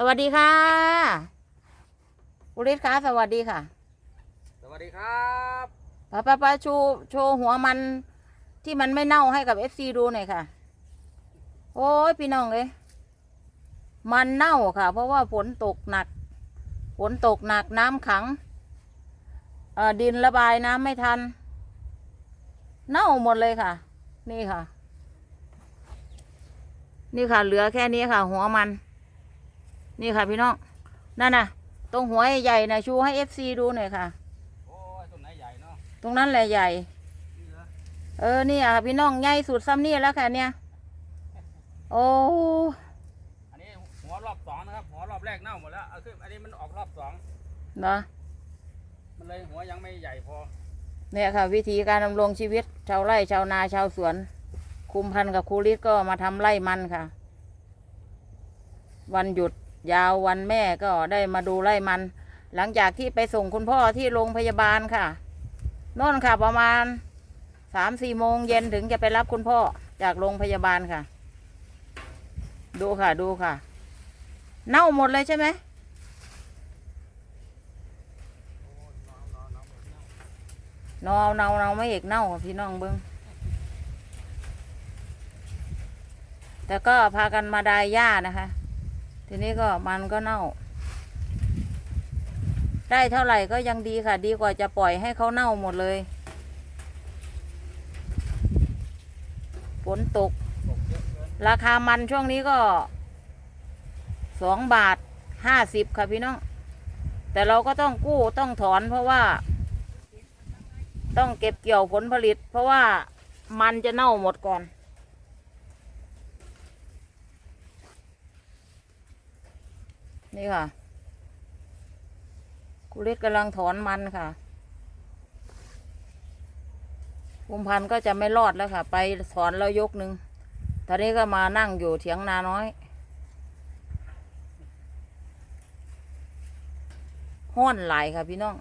สวัสดีค่ะกุลิศคะสวัสดีค่ะ สวัสดีครับป้าป้าป้าโชว์โชว์หัวมันที่มันไม่เน่าให้กับเอฟซีดูหน่อยค่ะ โอ้ยพี่น้องเอ้ยมันเน่าค่ะ เพราะว่าฝนตกหนักฝนตกหนักน้ำขังเอ่อดินระบายน้ำไม่ทัน เน่าหมดเลยค่ะ นี่ค่ะ นี่ค่ะ เหลือแค่นี้ค่ะ หัวมัน นี่ค่ะพี่น้อง นั่นน่ะ ตรงหัวใหญ่ๆนะชูให้เอฟซีดูหน่อยค่ะ โอ้ยต้นไหนใหญ่เนาะ ตรงนั้นแหละใหญ่นี่เหรอเออ นี่อะพี่น้องใหญ่สุดซ้ำนี่แล้วค่ะเนี่ย โอ้ อันนี้หัวรอบสองนะครับ หัวรอบแรกเน่าหมดแล้วเอาขึ้นอันนี้มันออกรอบสองเนาะมันเลยหัวยังไม่ใหญ่พอ เนี่ยค่ะ วิธีการดำรงชีวิต ชาวไร่ชาวนาชาวสวน คุมพันธุ์กับครูฤทธิ์ก็มาทำไร่มันค่ะ วันหยุด ยาววันแม่ก็ได้มาดูไร่มัน หลังจากที่ไปส่งคุณพ่อที่โรงพยาบาลค่ะน่นค่ะประมาณสามสี่โมงเย็นถึงจะไปรับคุณพ่อจากโรงพยาบาลค่ะ ดูค่ะดูค่ะ เน่าหมดเลยใช่ไหมเนาเนาเนาไม่เอกเน่าพี่น้องเบิ้งแต่ก็พากันมาดายหญ้านะคะ ทีนี้ก็มันก็เน่า ได้เท่าไหร่ก็ยังดีค่ะ ดีกว่าจะปล่อยให้เขาเน่าหมดเลยฝนตก ราคามันช่วงนี้ก็สองบาทห้าสิบค่ะพี่น้อง แต่เราก็ต้องกู้ต้องถอนเพราะว่า ต้องเก็บเกี่ยวผลผลิต เพราะว่ามันจะเน่าหมดก่อน นี่ค่ะคุริศกำลังถอนมันค่ะกุมพันธุ์ก็จะไม่รอดแล้วค่ะ ไปถอนแล้วยกหนึ่งตอนนี้ก็มานั่งอยู่เถียงนาน้อยห้อนหลายค่ะพี่น้อง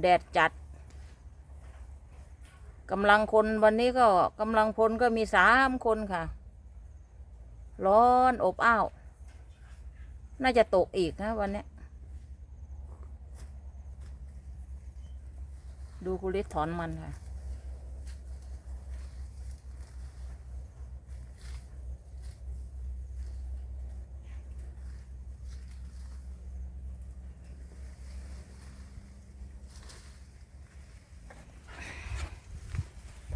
แดดจัดกำลังคนวันนี้ก็กำลังพลก็มีสามคนค่ะ ร้อนอบอ้าว น่าจะตกอีกนะวันนี้ดูคุริสถอนมันค่ะ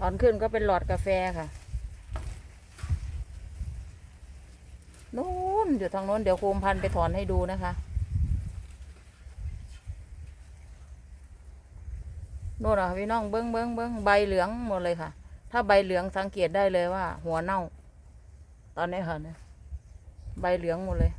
ถอนขึ้นก็เป็นหลอดกาแฟค่ะ นู้น อยู่ทางโน้นเดี๋ยวโคมพันไปถอนให้ดูนะคะโน่นอะพี่น้องเบิ้งเบิ้งเบิ้งใบเหลืองหมดเลยค่ะ ถ้าใบเหลืองสังเกตได้เลยว่า หัวเน่า ตอนนี้ค่ะเนี่ยใบเหลืองหมดเลย